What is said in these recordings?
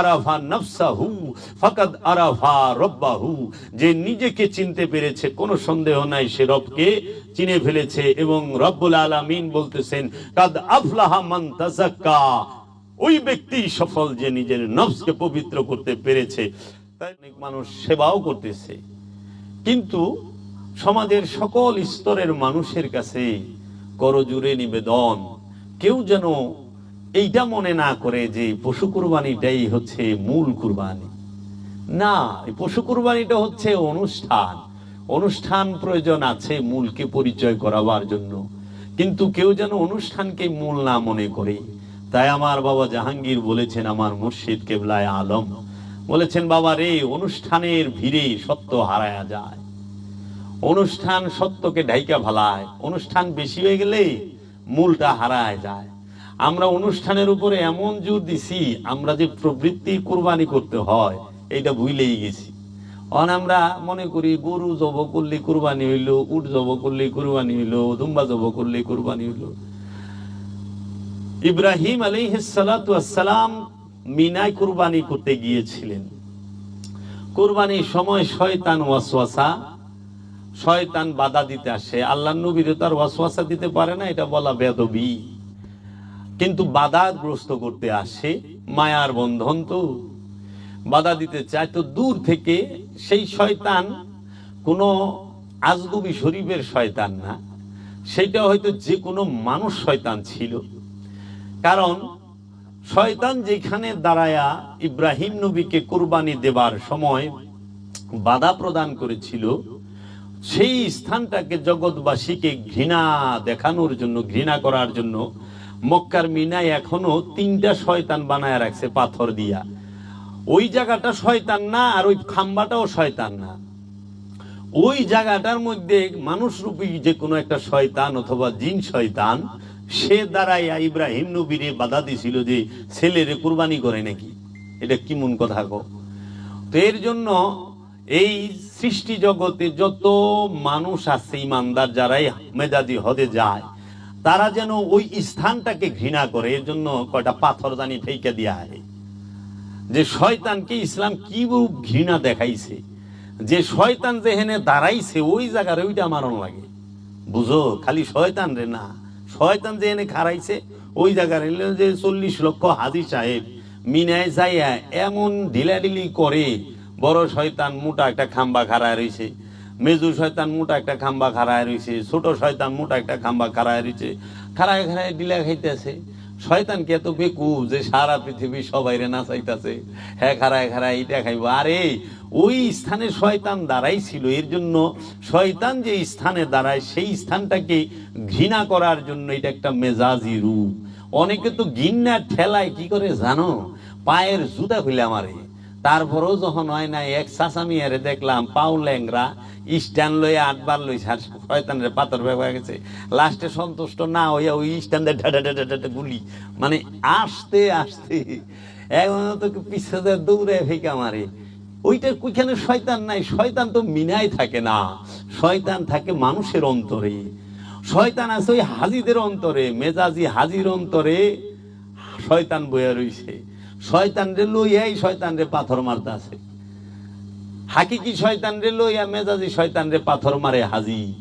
আরাফা নফসাহু আরাফা রব্বাহু। যে নিজেকে চিনতে পেরেছে সন্দেহ নাই সে রবকে চিনে ফেলেছে এবং রব্বুল আলামিন বলতেছেন, কাদ আফলাহা মান তাযাক্কা। ওই ব্যক্তি সফল যে নিজের নফসকে পবিত্র করতে পেরেছে। তাই অনেক মানুষ সেবাও করতেছে। কিন্তু সমাজের সকল স্তরের মানুষের কাছে করজুড়ে নিবেদন। কেউ যেন এইটা মনে না করে যে পশু কুরবানিটাই হচ্ছে মূল কুরবানি। না পশু কুরবানিটা হচ্ছে অনুষ্ঠান। অনুষ্ঠান প্রয়োজন আছে মূলকে পরিচয় করাবার জন্য। কিন্তু কেউ যেন অনুষ্ঠানকে মূল না মনে করে। তাই আমার বাবা জাহাঙ্গীর বলেছেন, আমার মুর্শিদ কেবলায় আলম, বলেছেন, বাবা রে, অনুষ্ঠানের ভিড়ে সত্য হারায়া যায়। অনুষ্ঠান সত্যকে ঢাইকা ভালায় অনুষ্ঠান বেশি হয়ে গেলে মূলটা হারায় যায়। আমরা অনুষ্ঠানের উপরে এমন জোর দিছি, আমরা যে প্রবৃত্তি কোরবানি করতে হয়, এইটা ভুলেই গেছি। অন আমরা মনে করি গরু জব করলে কোরবানি হইল, উট জব করলে কোরবানি হইল দুম্বা জব করলে কোরবানি হইল। ইব্রাহিম আলাইহিসসালাম মিনায় কুরবানি করতে গিয়েছিলেন। কুরবানির সময় শয়তান ওয়াসওয়াসা, শয়তান বাধা দিতে আসে। আল্লাহ নবীরে তার ওয়াসওয়াসা দিতে পারে না, এটা বলা বেদবি কিন্তু বাধাগ্রস্ত করতে আসে মায়ার বন্ধন তো। বাধা দিতে চায় তো দূর থেকে সেই শয়তান, কোনো আজগুবি শরীফের শয়তান না। সেটা হয়তো যে কোনো মানুষ শয়তান ছিল। কারণ শয়তান যেখানে দাঁড়ায়া ইব্রাহিম নবীকে কোরবানি দেবার সময় বাধা প্রদান করেছিল, সেই স্থানটাকে জগৎবাসীকে ঘৃণা দেখানোর জন্য, ঘৃণা করার জন্য মক্কার মিনায় এখনও তিনটা শয়তান বানায় রাখছে পাথর দিয়া। ওই জায়গাটা শয়তান না, আর ওই খাম্বাটাও শয়তান না। ওই জায়গাটার মধ্যে মানুষরূপী যে কোনো একটা শয়তান অথবা জিন শয়তান, সে দাঁড়াইয়া ইব্রাহিম নবীরে বাধা দিছিল যে, ছেলেরে কুরবানি করে নাকি? এটা কি মন কথা কো তো এর জন্য এই সৃষ্টি জগতে যত মানুষ আছে, ইমানদার যারাই মেজাজি হদে যায় তারা যেন ওই স্থানটাকে ঘৃণা করে, এর জন্য কয়টা পাথরদানি ফেইকে দেওয়া হয় যে শয়তানকে ইসলাম কি ঘৃণা দেখাইছে, যে শয়তান যেখানে দাঁড়াইছে, ওই জায়গার ওইটা মারণ লাগে। বুঝো, খালি শয়তান রে না, শয়তান যেখানে খারাইছে ওই জায়গার যে চল্লিশ লক্ষ হাজি সাহেব মিনায় যাইয়া এমন ঢিলাঢিলি করে, বড় শয়তান মোটা একটা খাম্বা খাড়ায় রয়েছে মেজু শয়তান মোটা একটা খাম্বা খাড়ায় রয়েছে ছোট শয়তান মোটা একটা খাম্বা খাড়ায় রয়েছে খাড়ায় খাড়ায় ডিলা খাইতেছে। শয়তান কে এত বেকু যে সারা পৃথিবী সবাই রে নাচাইতেছে? হ্যাঁ খাড়ায় খাড়ায় এটা খাইব। আরে, ওই স্থানে শয়তান দাঁড়াই ছিল এর জন্য শয়তান যে স্থানে দাঁড়ায়, সেই স্থানটাকে ঘৃণা করার জন্য এটা একটা মেজাজি রূপ। অনেকে তো ঘৃণা ঠেলায়, কি করে জানো? পায়ের জুতা খুলে আমারে। তারপরেও যখন হয় না এক আরে দেখলাম পাউ ল্যাংরা, স্ট্যান্ড লইয়া আটবার আর শয়তানের পাথর ব্যবহার গেছে। লাস্টে সন্তুষ্ট না হইয়া ওই স্ট্যান্ডে গুলি। মানে আসতে আসতে, এখন তো দিয়ে দৌড়ে ফেঁকা মারে ওইটা ওইখানে শয়তান নাই। শয়তান তো মিনায় থাকে না। শয়তান থাকে মানুষের অন্তরে। শয়তান আছে ওই হাজিদের অন্তরে। মেজাজি হাজির অন্তরে শয়তান বইয়া রইছে। শয়তান রে লইয়াই শয়তান রে পাথর মারতে আছে। হাকিকি শয়তান রে লইয়া মেজাজি শয়তান রে পাথর মারে হাজি।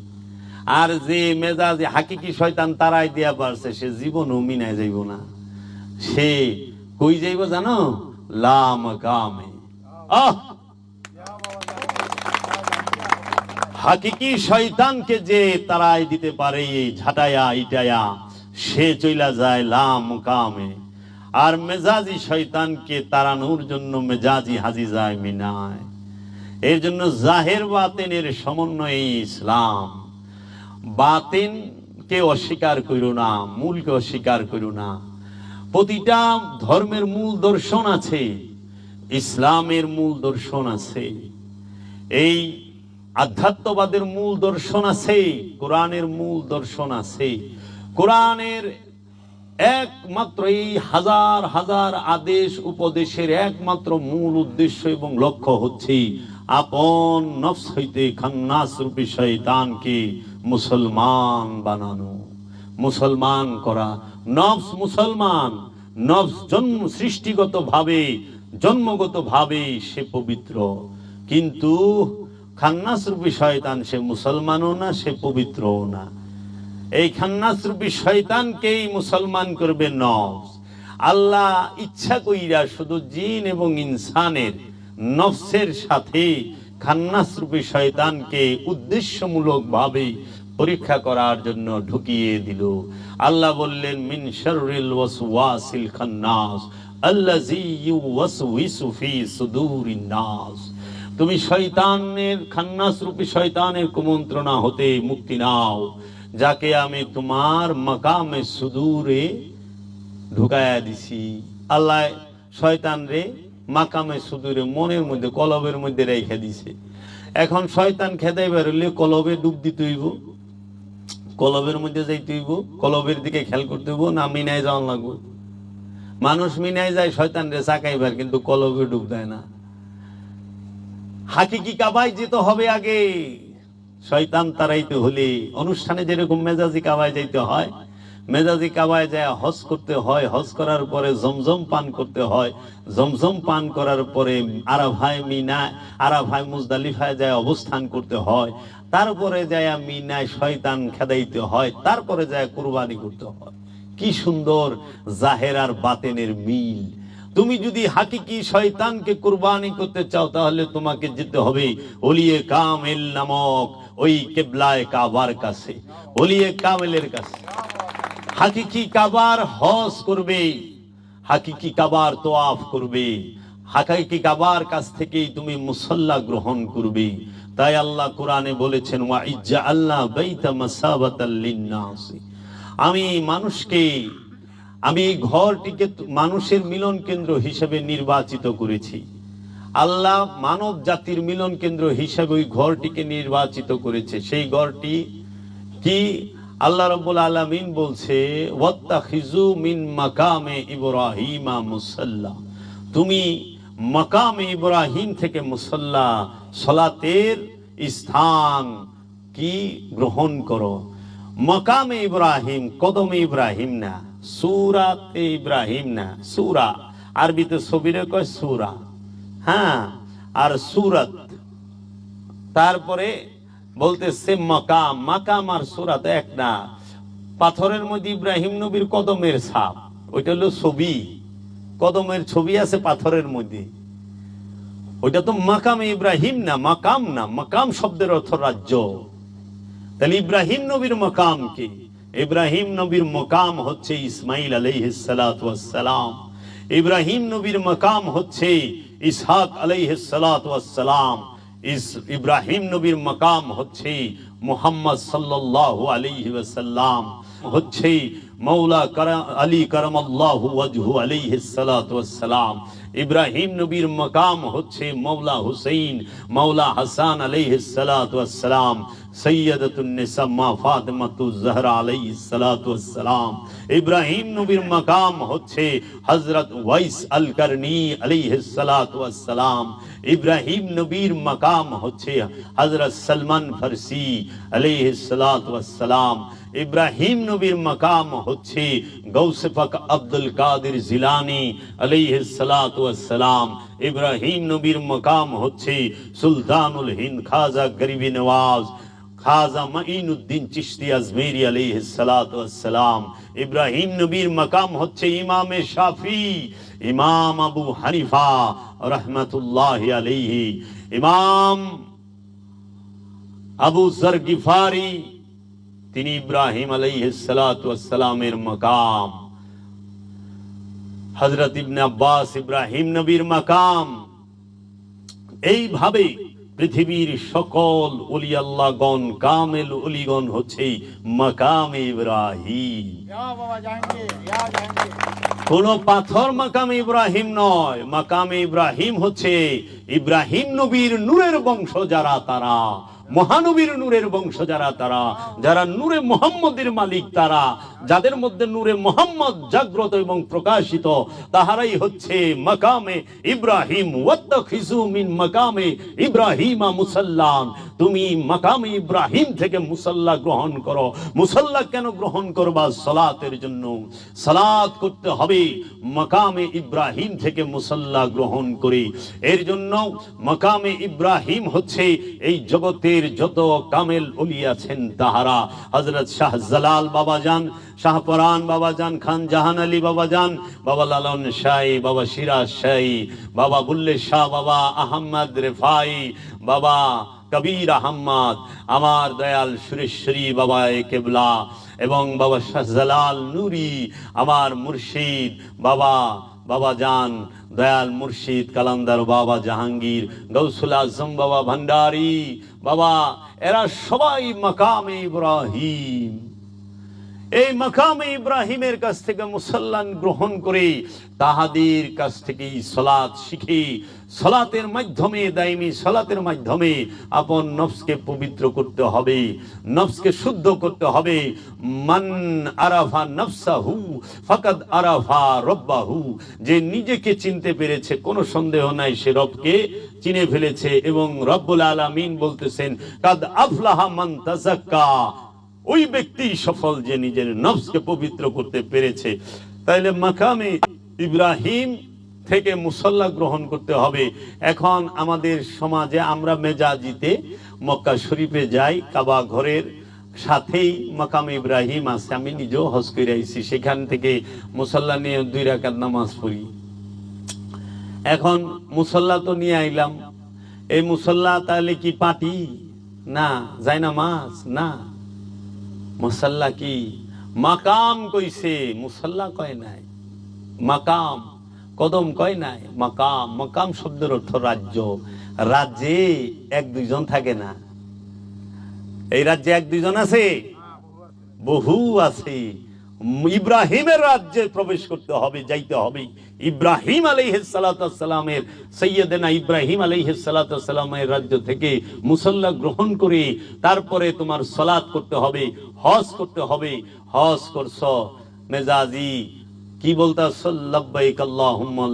আর যে মেজাজি হাকিকি শয়তান তারাই দিয়া পারছে সে জীবনও মিনায় যাইব না। সে কই যাইব জানো? লাম কামে আহ! হাকিকি শয়তানকে যে তারাই দিতে পারে ঝাঁটায়া, ইটায়া, সে চইলা যায় লাম কামে আর মেজাজি শয়তানকে তাড়ানোর জন্য মেজাজি হাজি যায় মিনায়। এর জন্য জাহের বাতেনের সমন্বয়ে ইসলাম। বাতেনকে অস্বীকার করো না, মূলকে অস্বীকার করো না। প্রতিটা ধর্মের মূল দর্শন আছে, ইসলামের মূল দর্শন আছে। এই আধ্যাত্মবাদের মূল দর্শন আছে, কোরআনের মূল দর্শন আছে। কোরআনের একমাত্র এই হাজার হাজার আদেশ উপদেশের একমাত্র মূল উদ্দেশ্য এবং লক্ষ্য হচ্ছে আপন নফস হইতে খান্নাস রূপী শয়তানকে মুসলমান বানানো, মুসলমান করা। নফস মুসলমান, নফস জন্ম সৃষ্টিগত ভাবে জন্মগত ভাবে সে পবিত্র। কিন্তু খান্নাস রূপী শয়তান সে মুসলমানও না, সে পবিত্রও না। এই খান্নাস রূপী শয়তানকেই মুসলমান করবে নফস। আল্লাহ ইচ্ছা কইরা শুধু জিন এবং ইনসানের নফসের সাথে খান্নাস রূপী শয়তানকে উদ্দেশ্যমূলক ভাবে পরীক্ষা করার জন্য ঢুকিয়ে দিল। আল্লাহ বললেন, মিন শাররিল ওয়াসওয়াসিল খান্নাস, আল্লাযী ইউওয়াসউইসু ফি সুদুরিন নাস। তুমি শয়তানের খান্নাস রূপী শয়তানের কুমন্ত্রণা হতে মুক্তি নাও। যাকে আমি তোমার মাকামে সুদূরে ঢুকায়া দিছি আল্লাহ শয়তান রে মাকামে সুদূরে মনের মধ্যে কলবের মধ্যে রেখে দিছে এখন শয়তান খেদাই বেরোলে কলবে ডুব দিতে হইব। কলবের মধ্যে যাইতে হইব, কলবের দিকে খেয়াল করতে হইব, না মিনায় যাওয়ান লাগবো। মানুষ মিনায় যায়, শয়তান রে চাকাইবার কিন্তু কলবে ডুব দেয় না। হাকি হাকিকি কাবায় যেতে হবে আগে। শয়তান তারাইতে হলে। অনুষ্ঠানে যেরকম মেজাজি কাবায় যাইতে হয়, মেজাজি কাবায় যায় হজ করতে হয়, হজ করার পরে জমজম পান করতে হয়। জমজম পান করার পরে আরাভাই মিনা আরাভাই মুজদালিফায় যায় অবস্থান করতে হয়। তারপরে যায় মিনায় শয়তান খেদাইতে হয়, তারপরে যায় কুরবানি করতে হয়। কি সুন্দর জাহের আর বাতেনের মিল। তুমি যদি হাকিকি শয়তানকে কুরবানি করতে চাও, তাহলে তোমাকে যেতে হবে ওলিয়ে কামেল নামক ওই কেবলায় কাবার কাছে ওলিয়ে কামেলের কাছে। হাকিকি কাবার হজ করবে, হাকিকি কাবার করবে কাবার কাছ থেকেই তুমি মুসল্লা গ্রহণ করবে। তাই আল্লাহ কোরআনে বলেছেন, ওয়া ইজ্জা আল্লাহ বাইতা মাসাবাতাল আমি মানুষকে, আমি এই ঘরটিকে মানুষের মিলন কেন্দ্র হিসেবে নির্বাচিত করেছি। আল্লাহ মানব জাতির মিলন কেন্দ্র হিসাবে ওই ঘরটিকে নির্বাচিত করেছে। সেই ঘরটি কি? আল্লাহ রব্বুল আলামিন বলছে মাকামে ইব্রাহিমা মুসাল্লা। তুমি মাকামে ইব্রাহিম থেকে মুসাল্লা, সলাতের স্থান কি গ্রহণ করো? মকামে ইব্রাহিম, কদমে ইব্রাহিম না, সুরাতে ইব্রাহিম না, সুরা। আরবিতে ছবিরে কয় সুরা। হ্যাঁ আর সুরত। তারপরে বলতেছে মকাম, মাকাম আর সুরাত এক না। পাথরের মধ্যে ইব্রাহিম নবীর কদমের ছাপ, ওইটা হলো ছবি। কদমের ছবি আছে পাথরের মধ্যে। ওইটা তো মাকাম ইব্রাহিম না, মাকাম না, মাকাম শব্দের অর্থ রাজ্য। তাহলে ইব্রাহিম নবীর মকাম কি? ইব্রাহিম নবীর মকাম হচ্ছে ইসমাইল আলাইহিস সালাম। ইব্রাহিম নবীর মকাম হচ্ছে ইসহাক আলাইহিস সালাম ইব্রাহিম নবীর মাকাম হচ্ছে মুহাম্মদ সাল্লাল্লাহু আলাইহি ওয়াসাল্লাম হচ্ছে মৌলা আলী করমাল্লাহু ওয়াজহু ওয়াস সালাম ইব্রাহিম নবীর মকাম হচ্ছে মৌলা হুসেইন, মৌলা হাসান ওয়াস সালাম ইব্রাহিম নবীর মকাম হচ্ছে হযরত ওয়াইস আল করনি ওয়াস ইব্রাহিম নবীর মকাম হচ্ছে হযরত সলমান ফারসি আলাইহিস সালাতু ওয়াস সালাম ইব্রাহিম নবীর মকাম হচ্ছে গৌসে পাক আব্দুল কাদের জিলানি আলাইহিস সালাতু ওয়াস সালাম ইব্রাহিম নবীর মকাম হচ্ছে সুলতানুল হিন্দ খাজা গরিবি নওয়াজ খাজা মাইনুদ্দিন চিশতি আজমেরি আলাইহিস সালাতু ওয়াস সালাম ইব্রাহিম নবীর মকাম হচ্ছে ইমামে শাফি ইমাম আবু হানিফা রহমাতুল্লাহি আলাইহি ইমাম আবু জর গিফারি তিনি ইব্রাহিম আলাইসালামের মকাম। হজরত ইবনে আব্বাস ইব্রাহিম নবীর মকাম। এইভাবে পৃথিবীর সকল অলি আল্লাহগণ কামেল অলিগণ হচ্ছে মকাম ইব্রাহিম। কোন পাথর মকাম ইব্রাহিম নয় মকাম ইব্রাহিম হচ্ছে ইব্রাহিম নবীর নূরের বংশ যারা তারা। মহানবীর নূরের বংশ যারা তারা, যারা নূরে মোহাম্মদের মালিক তারা, যাদের মধ্যে নূরে মোহাম্মদ জাগ্রত এবং প্রকাশিত, তাহারাই হচ্ছে মাকামে ইব্রাহিম। মিন মাকামে ইব্রাহিমা মুসাল্লান তুমি মাকামে ইব্রাহিম থেকে মুসাল্লা গ্রহণ করো। মুসাল্লা কেন গ্রহণ করবা? সালাতের জন্য। সালাত করতে হবে মাকামে ইব্রাহিম থেকে মুসাল্লা গ্রহণ করে। এর জন্য মাকামে ইব্রাহিম হচ্ছে এই জগতের যত কামেল অলি আছেন তাহারা। হজরত শাহ জালাল বাবা যান শাহপরান বাবা যান খান জাহান আলী বাবা যান বাবা লালন শাহী, বাবা সিরাজ শাহী, বাবা বুল্লে শাহ, বাবা আহম্মদ রেফাই, বাবা কবির আহম্মদ, আমার দয়াল সুরেশ্বরী বাবা এ কেবলা এবং বাবা শাহজালাল নুরি, আমার মুর্শিদ বাবা বাবা জান দয়াল মুর্শিদ কালান্দার বাবা জাহাঙ্গীর গৌসুল আজম বাবা ভান্ডারি। বাবা এরা সবাই মাকামে ইব্রাহিম। এই মাকামে ইব্রাহিমের কাছ থেকে মুসল্লান গ্রহণ করে তাহাদের কাছ থেকে সলাৎ শিখে, সলাতের মাধ্যমে দাইমি সলাতের মাধ্যমে আপন নফসকে পবিত্র করতে হবে, নফসকে শুদ্ধ করতে হবে। মান আরাফা নফসাহু ফাকাদ আরাফা রব্বাহু, যে নিজেকে চিনতে পেরেছে, কোনো সন্দেহ নাই, সে রবকে চিনে ফেলেছে এবং রব্বুল আলামিন বলতেছেন, কাদ আফলাহা মান তাজাক্কা ওই ব্যক্তি সফল যে নিজের নফসকে পবিত্র করতে পেরেছে। তাইলে মাকামে ইব্রাহিম থেকে মুসল্লা গ্রহণ করতে হবে। এখন আমাদের সমাজে আমরা মেজাজিতে মক্কা শরীফে যাই, কাবা ঘরের সাথেই মাকাম ইব্রাহিম আছে। আমি নিজেও হজ করে সেখান থেকে মুসল্লা নিয়ে দুই রাকাত নামাজ পড়ি। এখন মুসল্লা তো নিয়ে আইলাম। এই মুসল্লা তাহলে কি পাটি না যায় না মাছ না। মুসাল্লা কি? মাকাম কইছে মুসাল্লা কয় নাই। মাকাম, কদম কয় নাই? মাকাম মাকাম শব্দের অর্থ রাজ্য। রাজ্যে এক দুইজন থাকে না। এই রাজ্যে এক দুইজন আছে? বহু আছে। ইব্রাহিমের রাজ্যে প্রবেশ করতে হবে, যাইতে হবে। ইব্রাহিম আলাইহিসসালামের সৈয়দেনা ইব্রাহিম আলাইহিসসালামের রাজ্য থেকে মুসল্লা গ্রহণ করে তারপরে তোমার সলাৎ করতে হবে, হজ করতে হবে। হজ করছ, মেজাজি, কি বলতাছ? লব্বাইক আল্লাহুম্মা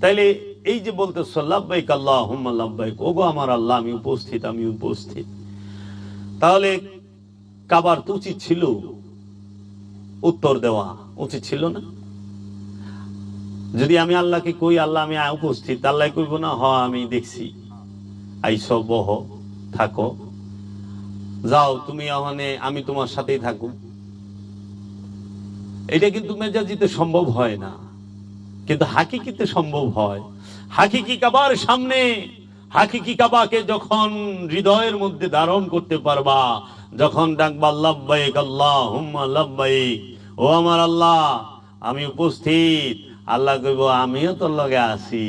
তাইলে এই যে বলতেছ, লাব্বাইক আল্লাহুম্মা, লাব্বাইক আমার আল্লাহ, আমি উপস্থিত আমি উপস্থিত। তাহলে কাবার তো উচিত ছিল? উত্তর দেওয়া উচিত ছিল না। যদি আমি আল্লাহকে কই, আল্লাহ আমি উপস্থিত, আল্লাহ কইব না, হ, আমি দেখছি। আইস, বহ, থাকো। যাও, তুমি ওখানে, আমি তোমার সাথেই থাকো এটা কিন্তু মেজাজিতে সম্ভব হয় না। কিন্তু হাকিকিতে সম্ভব হয়। হাকিকি কাবার সামনে হাকিকি কাবাকে যখন হৃদয়ের মধ্যে ধারণ করতে পারবা, যখন ডাকবা, লাব্বাইক আল্লাহ হুম্মা লাব্বাইক। ও আমার আল্লাহ, আমি উপস্থিত। আল্লাহ কইব, আমিও তোর লগে আছি।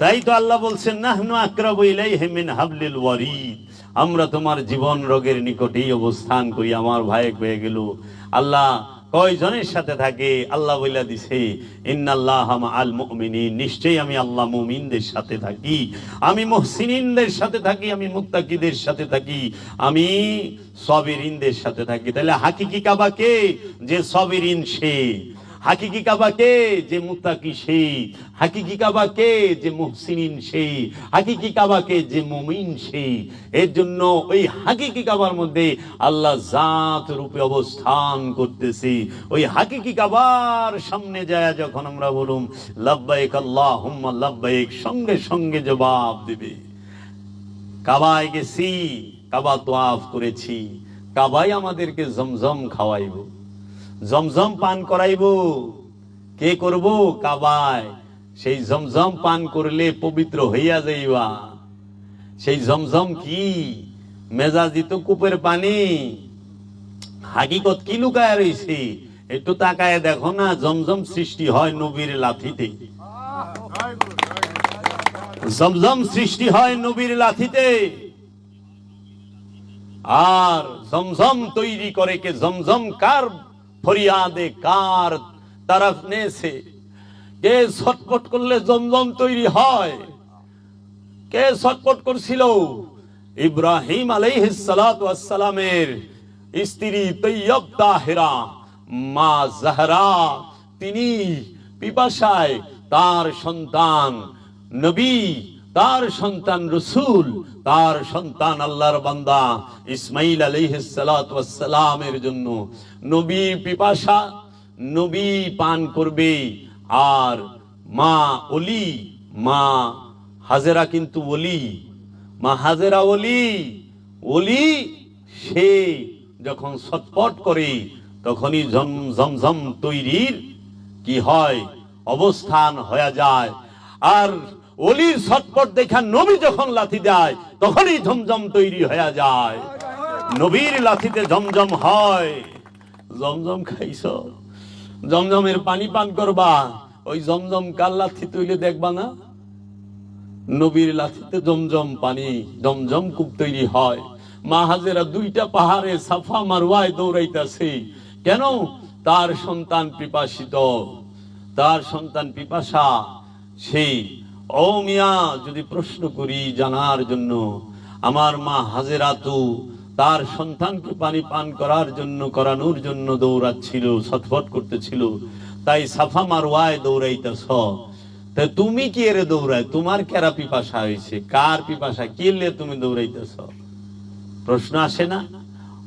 তাই তো আল্লাহ বলছেন, নাহনু আকরাবু ইলাইহি মিন হাবলিল ওয়ারিদ। আমরা তোমার জীবন রোগের নিকটেই অবস্থান করি, আমার ভাই হয়ে গেল। আল্লাহ কয়জনের সাথে থাকে? আল্লাহ বইলা দিছে, ইন্নাল্লাহ আল মুমিনী নিশ্চয়ই আমি আল্লাহ মুমিনদের সাথে থাকি। আমি মুহসিনিনদের সাথে থাকি, আমি মুক্তাকিদের সাথে থাকি, আমি সবিরিনদের সাথে থাকি। তাহলে হাকিকি কাবাকে? যে সবিরিন সে। হাকিকি কাবা কে? যে মুত্তাকি সেই। হাকিকি কাবা কে? যে মুহসিনিন সেই। হাকিকি কাবা কে? যে মুমিন সেই। এর জন্য ওই হাকিকি কাবার মধ্যে আল্লাহ জাত রূপে অবস্থান করতেছি। ওই হাকিকি কাবার সামনে যায় যখন আমরা বলুম লাব্বাইক আল্লাহ হুম্মা লাব্বাইক। সঙ্গে সঙ্গে জবাব দিবে। কাবায় গেছি, কাবা তোয়াফ করেছি। কাবাই আমাদেরকে জমজম খাওয়াইব। জমজম পান করাইব। কে করব? কাবায়। সেই জমজম পান করলে পবিত্র হইয়া যাইবা। সেই জমজম কি? মেজাজি তো কূপের পানি। হাকিকত কি লুকায় রয়েছে একটু তাকায় দেখো না, জমজম সৃষ্টি হয় নবীর লাথিতে। জমজম সৃষ্টি হয় নবীর লাথিতে। আর জমজম তৈরি করে কে? জমজম কার ফরিয়াদে কার তারফনে সে কে ছটপট করলে জমজম তৈরি হয়? কে ছটপট করছিল? ইব্রাহিম আলাইহিস সালাতু ওয়াস সালামের স্ত্রী তৈয়ব তাহেরা, মা জাহরা। তিনি পিপাসায় তার সন্তান নবী তার সন্তান রসুল, তার সন্তান আল্লাহর বান্দা ইসমাইল সালামের জন্য। নবী পিপাসা, নবী পান করবে। আর মা অলি মা হাজেরা কিন্তু ওলি। মা হাজেরা ওলি ওলি সে যখন ছটপট করে, তখনই ঝম ঝমঝম তৈরির কি হয়? অবস্থান হয়ে যায়। আর অলির ছটপট দেখা নবী যখন লাথি দেয়, তখনই ঝমঝম তৈরি হয়ে যায়। নবীর লাথিতে জমজম হয়। জমজম খাইছ? জমজমের পানি পান করবা। ওই জমজম কার লাথি তুইলে দেখবা না? নবীর লাথিতে জমজম পানি জমজম কূপ তৈরি হয়। মা হাজেরা দুইটা পাহাড়ে সাফা মারওয়ায় দৌড়াইতাছে। কেন? তার সন্তান পিপাসিত। তার সন্তান পিপাসা সেই ও মিয়া, যদি প্রশ্ন করি জানার জন্য, আমার মা হাজেরা তো তার সন্তানকে পানি পান করার জন্য, করানোর জন্য দৌড়াচ্ছিল, ছটফট করতেছিল, তাই সাফা মারওয়ায় দৌড়াইতেছ। তা তুমি কি এরে দৌড়ায়? তোমার কেরা পিপাসা হয়েছে? কার পিপাসা? কি লে তুমি দৌড়াইতেছ? প্রশ্ন আসে না?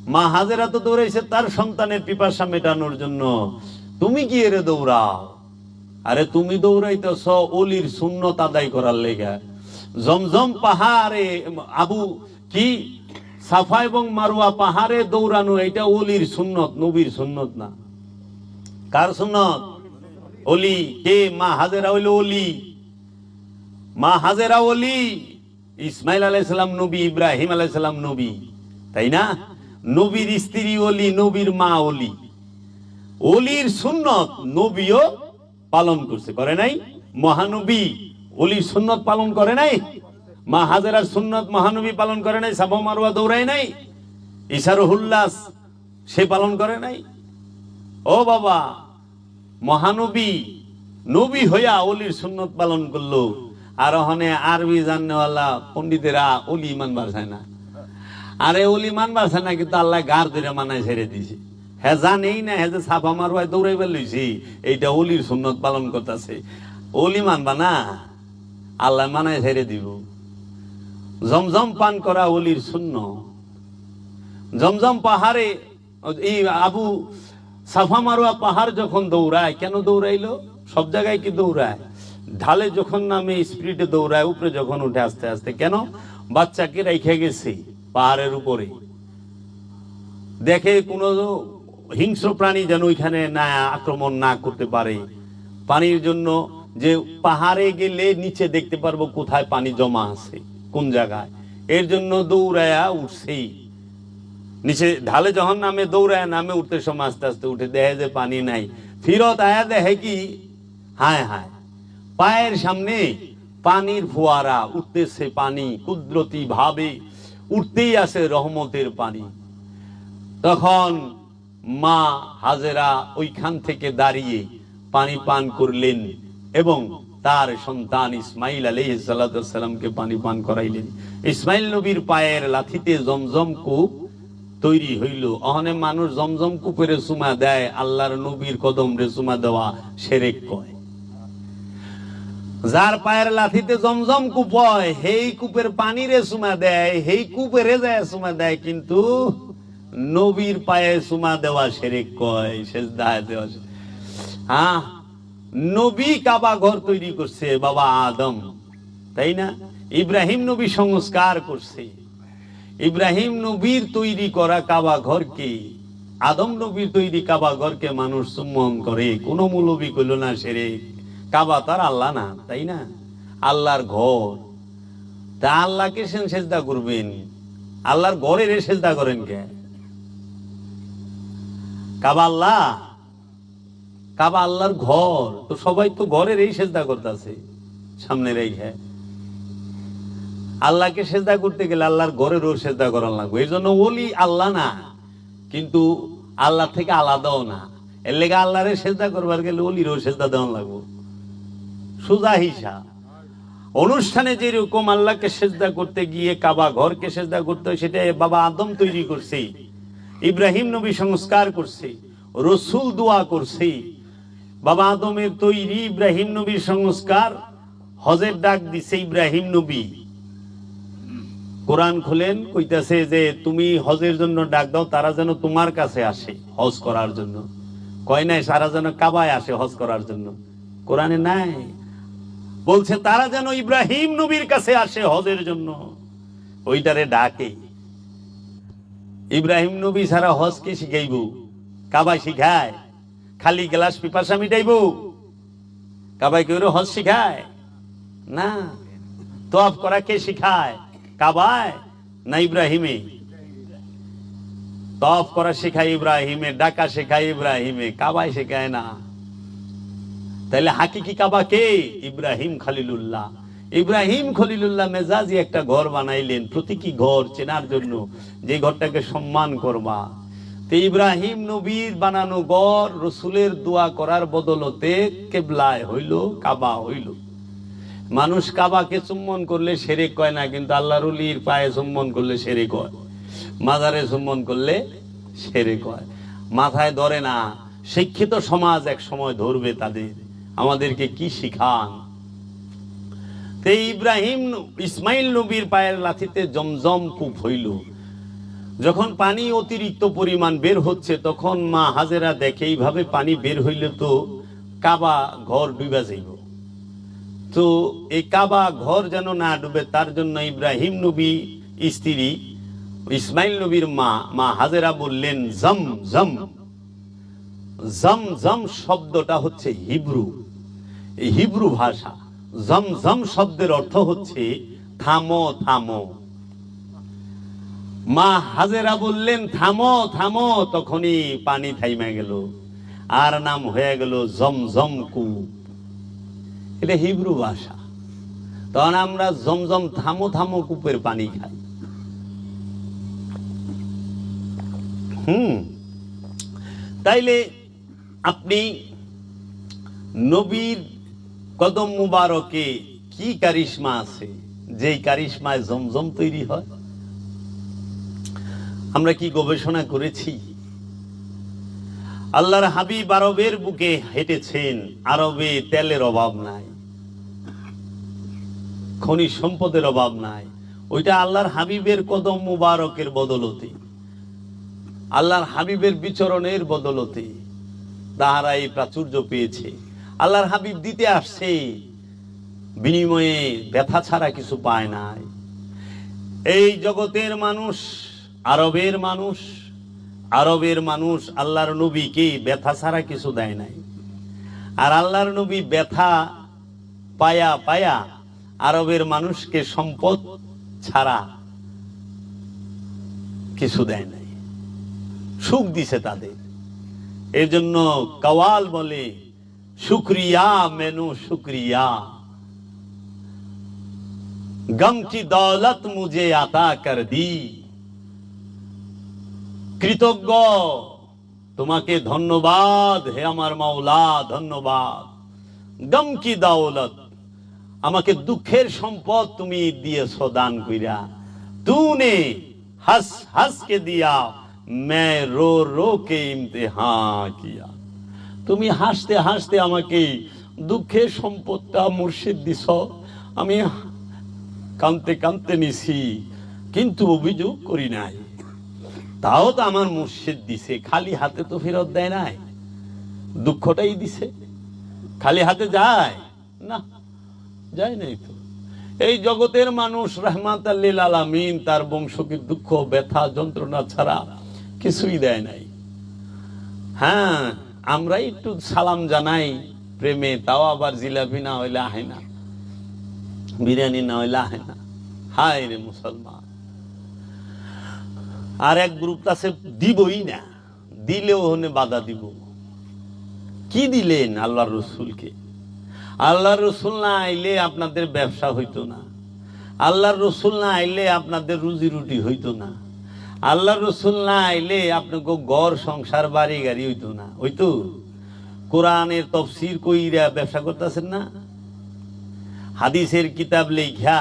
মা হাজেরা তো দৌড়াইছে, তার সন্তানের পিপাসা মেটানোর জন্য। তুমি কি এরে দৌড়াও? আরে তুমি দৌড়াইতেছ, অলির সুন্নত আদায় করার লেগা। জমজম পাহাড়ে, আবু, কি? সাফা এবং মারুয়া পাহাড়ে দৌড়ানো, এটা অলির সুন্নত, নবীর সুন্নত না। কার সুন্নত? অলি। কে? মা হাজেরা হইল অলি। মা হাজেরা অলি। ইসমাইল আলাইসালাম নবী, ইব্রাহিম আলাইসালাম নবী, তাই না? নবীর স্ত্রী অলি, নবীর মা অলি। অলির সুন্নত, নবীও পালন করছে, করে নাই? মহানবী অলির সুন্নত পালন করে নাই? মা হাজেরার সুন্নত মহানবী পালন করে নাই সাফা মারুয়া দৌড়ায় নাই? ইসারুল্লাস সে পালন করে নাই? ও বাবা, মহানবী, নবী হইয়া অলির সুন্নত পালন করল। আর ওখানে আরবি জাননেওয়ালা পণ্ডিতেরা অলি ইমান বাড়ায় না। আরে অলি মান বাড়ছে না, কিন্তু আল্লাহ গার ধরে মানায় ছেড়ে দিছে হ্যাঁ জানেই না হ্যাঁ যে সাফা মারবাই দৌড়াইবার লইছি, এইটা অলির সুন্নত পালন করতেছে। অলি মানবা না, আল্লাহ মানায় ছেড়ে দিব। জমজম পান করা অলির শূন্য জমজম পাহাড়ে এই আবু সাফা মারোয়া পাহাড় যখন দৌড়ায়, কেন দৌড়াইলো? সব জায়গায় কি দৌড়ায়? ঢালে যখন নামে, স্পিডে দৌড়ায়, উপরে যখন উঠে আস্তে আস্তে, কেন? বাচ্চাকে রেখে গেছে পাহাড়ের উপরে। দেখে কোনো হিংস্র প্রাণী যেন ওইখানে না আক্রমণ না করতে পারে। পানির জন্য যে পাহাড়ে গেলে নিচে দেখতে পারব কোথায় পানি জমা আছে, কোন জায়গায়। এর জন্য দৌড়ায়া উঠছেই। নিচে ঢালে যখন নামে, দৌড়ায় নামে উঠতে সময় আস্তে আস্তে উঠে দেখে যে পানি নাই। ফিরত আয়া দেখে কি? হায় হায়। পায়ের সামনে পানির ফোয়ারা, উঠতেছে পানি, কুদরতি ভাবে উঠতেই আছে রহমতের পানি। তখন মা হাজেরা ওইখান থেকে দাঁড়িয়ে পানি পান করলেন এবং তার সন্তান ইসমাইল আলী সাল্লামকে পানি পান করাইলেন। ইসমাইল নবীর পায়ের লাথিতে জমজম কূপ তৈরি হইল। অহনে মানুষ জমজম কূপের সুমা দেয়, আল্লাহর নবীর কদম রে সুমা দেওয়া সেরেক কয়। যার পায়ের লাথিতে জমজম কূপ হয়, সেই কূপের পানি রে সুমা দেয়, সেই কূপের যায় সুমা দেয়, কিন্তু নবীর পায়ে সুমা দেওয়া সেরেক কয় শেষ দায় দেওয়া হ্যাঁ নবী কাবা ঘর তৈরি করছে বাবা আদম, তাই না? ইব্রাহিম নবী সংস্কার করছে। ইব্রাহিম নবীর তৈরি করা কাবা ঘরকে আদম নবীর তৈরি কাবা ঘরকে মানুষ চুম্বন করে, কোন মূলবী কইল না সেরে কাবা তার আল্লাহ না, তাই না? আল্লাহর ঘর। তা আল্লাহকে সেন সেজদা করবেন? আল্লাহর ঘরের সেজদা করেন কে? কাবা আল্লাহ কাবা আল্লাহর ঘর। তো সবাই তো ঘরের এই সেজদা করতেছে, সামনে রেখে আল্লাহকে সেজদা করতে গেলে আল্লাহর ঘরেরও সেজদা করার লাগবে। এই জন্য ওলি আল্লাহ না, কিন্তু আল্লাহ থেকে আলাদাও না। এর লেগে আল্লাহরে সেজদা করবার গেলে অলিরও সেজদা দেওয়া লাগবো। সুজা হিসাব। অনুষ্ঠানে যেরকম আল্লাহকে সেজদা করতে গিয়ে কাবা ঘরকে সেজদা করতে হয় সেটা বাবা আদম তৈরি করছে। ইব্রাহিম নবী সংস্কার করছে, রসুল দোয়া করছে। বাবা আদমের তৈরি ইব্রাহিম নবীর সংস্কার, হজের ডাক দিছে ইব্রাহিম নবী। কোরআন খুলেন, কইতাছে যে তুমি হজের জন্য ডাক দাও, তারা যেন তোমার কাছে আসে হজ করার জন্য। কয় নাই, সারা যেন কাবায় আসে হজ করার জন্য। কোরআনে নাই। বলছে, তারা যেন ইব্রাহিম নবীর কাছে আসে হজের জন্য। ওইটারে ডাকে। ইব্রাহিম নবী সারা হজকে শিখাইব? কাবায় শিখায়? খালি গ্লাস পিপাসা মিটাইব? কাবায় কেউ হজ শিখায়? না। তফ করা কে শিখায়? কাবায় না ইব্রাহিমে? তফ করা শেখায় ইব্রাহিমে, ডাকা শেখায় ইব্রাহিমে, কাবায় শেখায় না। তাহলে হাকিকি কাবা কে? ইব্রাহিম খলিলুল্লাহ। ইব্রাহিম খলিলুল্লাহ মেজাজি একটা ঘর বানাইলেন। প্রতীকী ঘর চেনার জন্য যে ঘরটাকে সম্মান করবা। তো ইব্রাহিম নবীর বানানো ঘর রসুলের দোয়া করার বদলতে কেবলায় হইল, কাবা হইল। মানুষ কাবাকে চুম্বন করলে সেরে কয় না, কিন্তু আল্লাহ রুলির পায়ে চুম্বন করলে সেরে কয় মাজারে চুম্বন করলে সেরে কয় মাথায় ধরে না, শিক্ষিত সমাজ এক সময় ধরবে তাদের। আমাদেরকে কি শিখান? তো ইব্রাহিম ইসমাইল নবীর পায়ের লাথিতে জমজম কূপ হইল। যখন পানি অতিরিক্ত পরিমাণ বের হচ্ছে, তখন মা হাজেরা দেখে, এইভাবে পানি বের হইলে তো কাবা ঘর ডুবা যাইব। তো এই কাবা ঘর যেন না ডুবে, তার জন্য ইব্রাহিম নবী স্ত্রী, ইসমাইল নবীর মা মা হাজেরা বললেন, জম জম। জম জম শব্দটা হচ্ছে হিব্রু। হিব্রু ভাষা। জম জম শব্দের অর্থ হচ্ছে থামো থামো। মা হাজেরা বললেন, থামো থামো। তখনই পানি থাইমা গেল। আর নাম হয়ে গেল জমজম কূপ। এটা হিব্রু ভাষা। তখন আমরা জমজম থামো থামো কূপের পানি খাই। হুম। তাইলে আপনি নবীর কদম মুবারকে কি কারিশমা আছে? যেই কারিশমায় জমজম তৈরি হয়। আমরা কি গবেষণা করেছি? আল্লাহর হাবিব আরবের বুকে হেঁটেছেন, আরবে তেলের অভাব নাই। খনিজ সম্পদের অভাব নাই। ওইটা আল্লাহর হাবিবের কদম মুবারকের বদলতে। আল্লাহর হাবিবের বিচরণের বদলতে তাহারা এই প্রাচুর্য পেয়েছে। আল্লাহর হাবিব দিতে আসছে, বিনিময়ে ব্যথা ছাড়া কিছু পায় নাই। এই জগতের মানুষ, আরবের মানুষ আরবের মানুষ আল্লাহর নবীকে ব্যথা ছাড়া কিছু দেয় নাই। আর আল্লাহর নবী ব্যথা পায়া পায়া আরবের মানুষকে সম্পদ ছাড়া কিছু দেয় নাই। সুখ দিছে তাদের। এর জন্য কওয়াল বলে শুক্রিয়া মেনু শুক্রিয়া गम की दौलत मुझे आता कर दी কৃতজ্ঞ তোমাকে ধন্যবাদ হে আমার মাওলা ধন্যবাদ গম কি দাওলত আমাকে দুঃখের সম্পদ তুমি দিয়েছ দান কইরা তুনে হস হস কে দিয়া मैं रो रो के इम्तिहान किया তুমি হাসতে হাসতে আমাকে দুঃখের সম্পদটা মুর্শিদ দিছ। আমি কানতে কানতে নিছি, কিন্তু অভিযোগ করি নাই। তাও তো আমার মুর্শিদ দিছে, খালি হাতে তো ফেরত দেয় নাই। দুঃখটাই দিছে, খালি হাতে যায়? না, যায় নাই তো। এই জগতের মানুষ রহমাত আল্লিল আলামিন, তার বংশকে দুঃখ, ব্যথা, যন্ত্রণা ছাড়া কিছুই দেয় নাই। হ্যাঁ আমরা একটু সালাম জানাই, প্রেমে, তাও আবার জিলাপি না হইলে আহে না। বিরিয়ানি না হইলে আহে না। হায় রে মুসলমান। আর এক গ্রুপ আছে, দিবই না। দিলেও হনে বাধা দিব। কি দিলেন আল্লাহ রসুলকে? আল্লাহ রসুল না আইলে আপনাদের ব্যবসা হইতো না। আল্লাহর রসুল না আইলে আপনাদের রুজি রুটি হইতো না। আল্লাহ রসুল না আইলে আপনাকে গড় সংসার, বাড়ি, গাড়ি হইতো না। হইতো? কোরআনের তফসির কইরা ব্যবসা করতেছেন না? হাদিসের কিতাব লেখা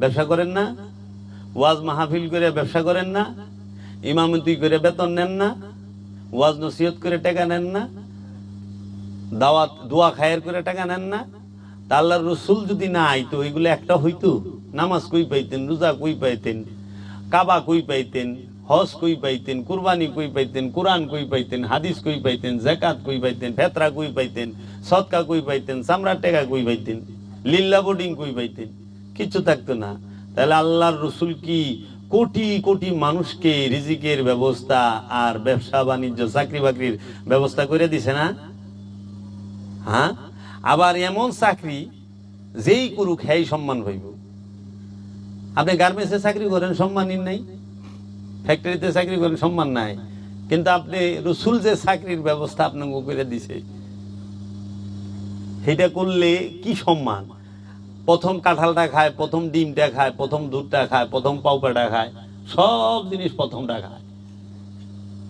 ব্যবসা করেন না? ওয়াজ মাহফিল করে ব্যবসা করেন না? ইমামতি করে বেতন নেন না? ওয়াজ নসিহত করে টাকা নেন না? দাওয়াত, দোয়া খায়ের করে টাকা নেন না? তা আল্লাহর রসুল যদি না আইতো, এগুলো একটা হইতো? নামাজ কই পাইতেন, রোজা কই পাইতেন? কাবা কই পাইতেন হজ কই পাইতেন কুরবানি কই পাইতেন কোরআন কই পাইতেন হাদিস কই পাইতেন জাকাত কই পাইতেন ফেতরা কই পাইতেন সৎকা কই পাইতেন চামড়ার টেকা কই পাইতেন লিল্লা বোর্ডিং কই পাইতেন কিছু থাকতো না তাহলে আল্লাহর রসুল কি কোটি কোটি মানুষকে রিজিকের ব্যবস্থা আর ব্যবসা বাণিজ্য চাকরি বাকরির ব্যবস্থা করে দিছে না হ্যাঁ আবার এমন চাকরি যেই করুক হ্যাই সম্মান হইব আপনি গার্মেন্টসে চাকরি করেন সম্মানই নাই ফ্যাক্টরিতে চাকরি করেন, সম্মান নাই। কিন্তু আপনি রসুল যে চাকরির ব্যবস্থা আপনাকে করে দিছে সেটা করলে কি সম্মান? প্রথম কাঁঠালটা খায়, প্রথম ডিমটা খায়, প্রথম দুধটা খায়, প্রথম পাউপাটা খায়, সব জিনিস প্রথমটা খায়।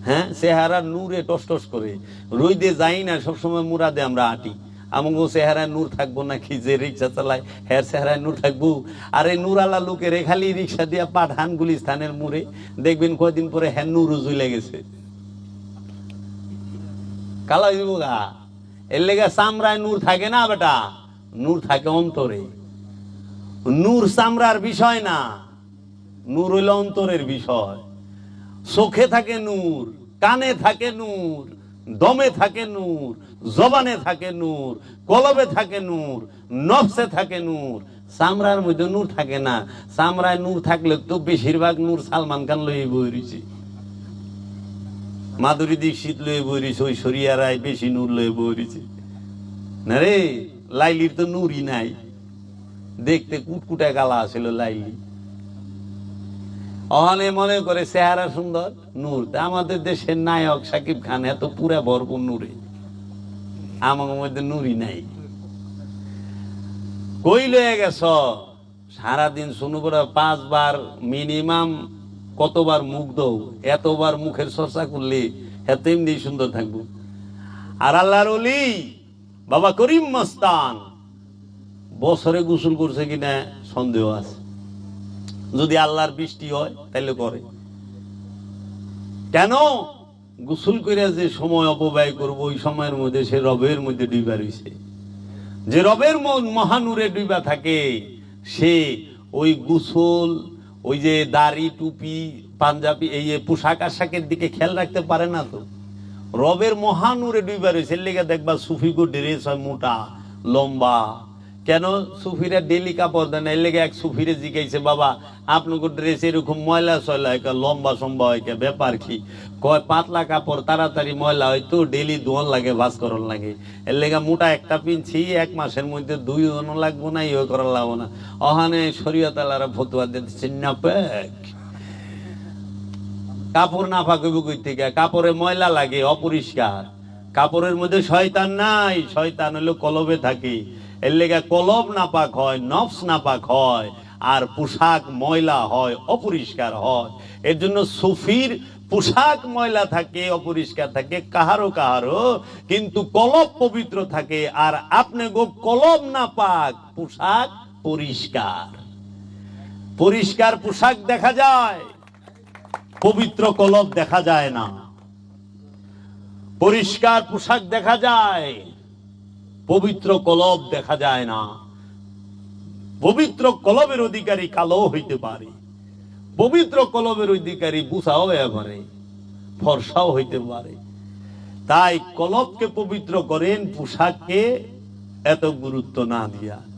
হ্যাঁ চেহারা নূরে টস টস করে। রইদে যাই না, সবসময় মুরাদে আমরা আটি। আমাকে চেহারায় নূর থাকব নাকি যে রিক্সা চালায় হ্যার চেহারায় নূর থাকব? আর এই নূরালা লোকের খালি রিক্সা দিয়া পাঠান গুলিস্তানের মুড়ে। দেখবেন কয়দিন পরে হ্যাঁ নূর জুলে গেছে কালা হইব গা। এর লেগে চামড়ায় নূর থাকে না বেটা। নূর থাকে অন্তরে। নূর চামড়ার বিষয় না। নূর হইল অন্তরের বিষয়। চোখে থাকে নূর, কানে থাকে নূর। দমে থাকে নূর, জবানে থাকে নূর, কলবে থাকে নূর, নফসে থাকে নূর। চামড়ার মধ্যে নূর থাকে না। চামড়ায় নূর থাকলে তো বেশিরভাগ নূর সালমান খান লই বই রয়েছে মাধুরী দীক্ষিত লয়ে বই রয়েছে ওই সরিয়া রায় বেশি নূর লয়ে বই রয়েছে না রে, লাইলির তো নূরই নাই। দেখতে কুটকুটা গালা ছিল লাইলি। অহনে মনে করে চেহারা সুন্দর, নূর। আমাদের দেশের নায়ক সাকিব খান এত পুরা ভরপুর নূরে। আমার মধ্যে নুরই নাই। কই লয়ে গেছ? সারাদিন শুনু করে পাঁচবার মিনিমাম কতবার মুখ দৌ এতবার মুখের চর্চা করলে এত এমনি সুন্দর থাকব। আর আল্লাহর অলি বাবা করিম মস্তান, বছরে গোসল করছে কিনা সন্দেহ আছে। যদি আল্লাহর বৃষ্টি হয় তাহলে করে। কেন? গোসল করে যে সময় অপব্যয় করব, ওই সময়ের মধ্যে সে রবের মধ্যে ডুবা রইছে। যে রবের মহানুরে ডুবা থাকে, সে ওই গোসল, ওই যে দাড়ি, টুপি, পাঞ্জাবি, এই পোশাক আশাকের দিকে খেয়াল রাখতে পারে না তো। রবের মহানুরে ডুবা রয়েছে লেগে দেখবা সুফিগো ড্রেস হয় মোটা, লম্বা। কেন সুফিরা ডেলি কাপড় দেন? এর লেগে এক সুফিরে জিজ্ঞাসে বাবা আপনাকে ড্রেস এরকম ময়লা সয়লা হয় লম্বা সম্বা হয় কা, ব্যাপার কি? কয় পাতলা কাপড় তাড়াতাড়ি ময়লা হয় তো ডেলি ধোয়ান লাগে ভাস করন লাগে। এর লেগে মোটা একটা পিনছি এক মাসের মধ্যে দুই ধোয়ানো লাগবো না ইয়ে করার লাগবো না। অহানে শরীয়তালারা ফতুয়া দিতেছে না প্যাক কাপড় না ফাঁকইব কই থেকে? কাপড়ে ময়লা লাগে অপরিষ্কার। কাপড়ের মধ্যে শয়তান নাই শয়তান হলো কলবে থাকে। এর লেগে কলব নাপাক হয়, নফস নাপাক হয়, আর পোশাক ময়লা হয়, অপরিষ্কার হয়। এর জন্য সুফির পোশাক ময়লা থাকে, অপরিষ্কার থাকে, কাহারো কাহারো, কিন্তু কলব পবিত্র থাকে, আর আপনি গো কলব না পাক, পোশাক পরিষ্কার। পরিষ্কার পোশাক দেখা যায়, পবিত্র কলব দেখা যায় না। পরিষ্কার পোশাক দেখা যায় পবিত্র কলব দেখা যায় না। পবিত্র কলবের অধিকারী কালো হইতে পারে। পবিত্র কলবের অধিকারী বুসাও ব্যবহারে ফর্সাও হইতে পারে। তাই কলবকে পবিত্র করেন, পোশাককে এত গুরুত্ব না দিয়া।